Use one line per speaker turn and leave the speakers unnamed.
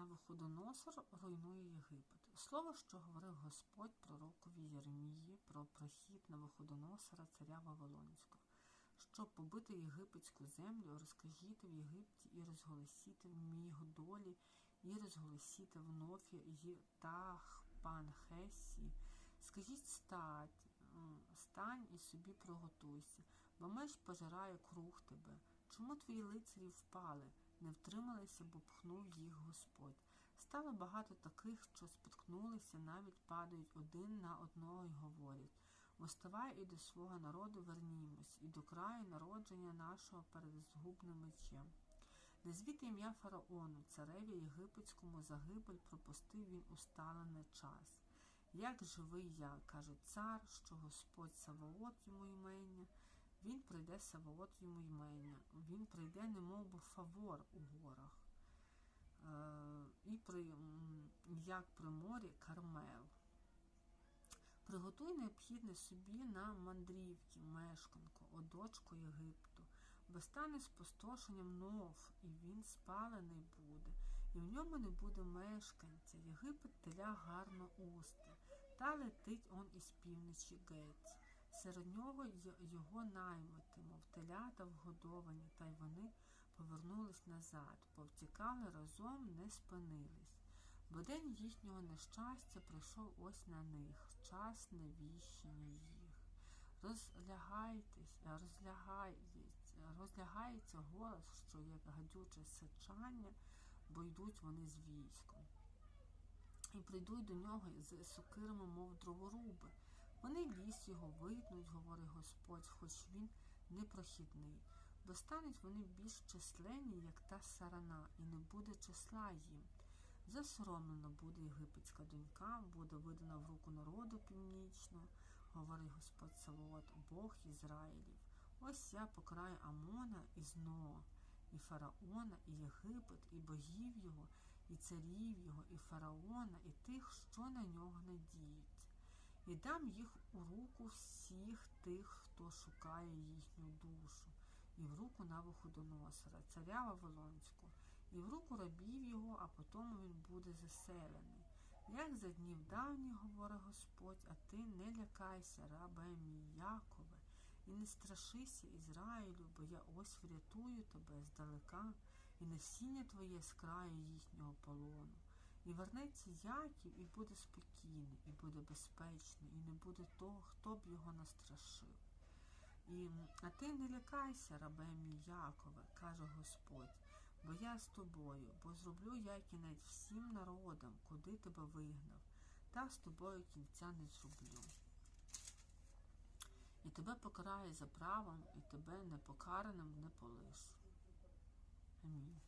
Навуходоносор руйнує Єгипет. Слово, що говорив Господь пророкові Єремії про прохід Навуходоносора, царя Вавилонського. Щоб побити єгипетську землю, розкажіть в Єгипті і розголосіте в Мігдолі, і розголосіте в Нофі і Тахпанхесі. Скажіть стать, стань і собі приготуйся, бо меч пожирає круг тебе. Чому твої лицарі впали? Не втрималися, бо пхнув їх Господь. Стало багато таких, що споткнулися, навіть падають один на одного й говорять Восставай і до свого народу вернімось, і до краю народження нашого перед згубним мечем. Назвіть ім'я фараону, цареві єгипетському загибель пропустив він усталений час. Як живий я, каже цар, що Господь Саваот йому імення, він прийде Саваот йому імення, він прийде, немов би фавор у горах. Е, і при, як при морі Кармел. Приготуй необхідне собі на мандрівки, мешканку, о дочку Єгипту, бо стане спустошенням нов, і він спалений буде, і в ньому не буде мешканця. Єгипет теля гарно усте, та летить он із півночі геть. Серед нього його наймити, мов телята вгодовані, та й вони повернулись назад, повтікали разом, не спинились. Бо день їхнього нещастя прийшов ось на них, час невіщення їх. Розлягайтесь, розлягайтесь, розлягається голос, що як гадюче сичання, бо йдуть вони з військом. І прийдуть до нього з сокирами, мов дроворуби. Вони ліс його витнуть, говорить Господь, хоч він непрохідний, бо стануть вони більш численні, як та сарана, і не буде числа їм. Засоромлена буде єгипетська донька, буде видана в руку народу північного, говорить Господь Савоот, Бог Ізраїлів. Ось я покраю Амона і Зно, і Фараона, і Єгипет, і богів його, і царів його, і фараона, і тих, що на нього надіють. І дам їх у руку всіх тих, хто шукає їхню душу, і в руку Навуходоносора, царя Вавилонського, і в руку рабів його, а потім він буде заселений. Як за днів давніх, говорить Господь, а ти не лякайся, рабе мій Якове, і не страшися Ізраїлю, бо я ось врятую тебе здалека, і насіння твоє з краю їхнього полону. І вернеться Яків, і буде спокійний, і буде безпечний, і не буде того, хто б його настрашив. І, а ти не лякайся, рабе мій Якове, каже Господь, бо я з тобою, бо зроблю я кінець всім народам, куди тебе вигнав, та з тобою кінця не зроблю. І тебе покараю за правом, і тебе непокараним не полишу. Амінь.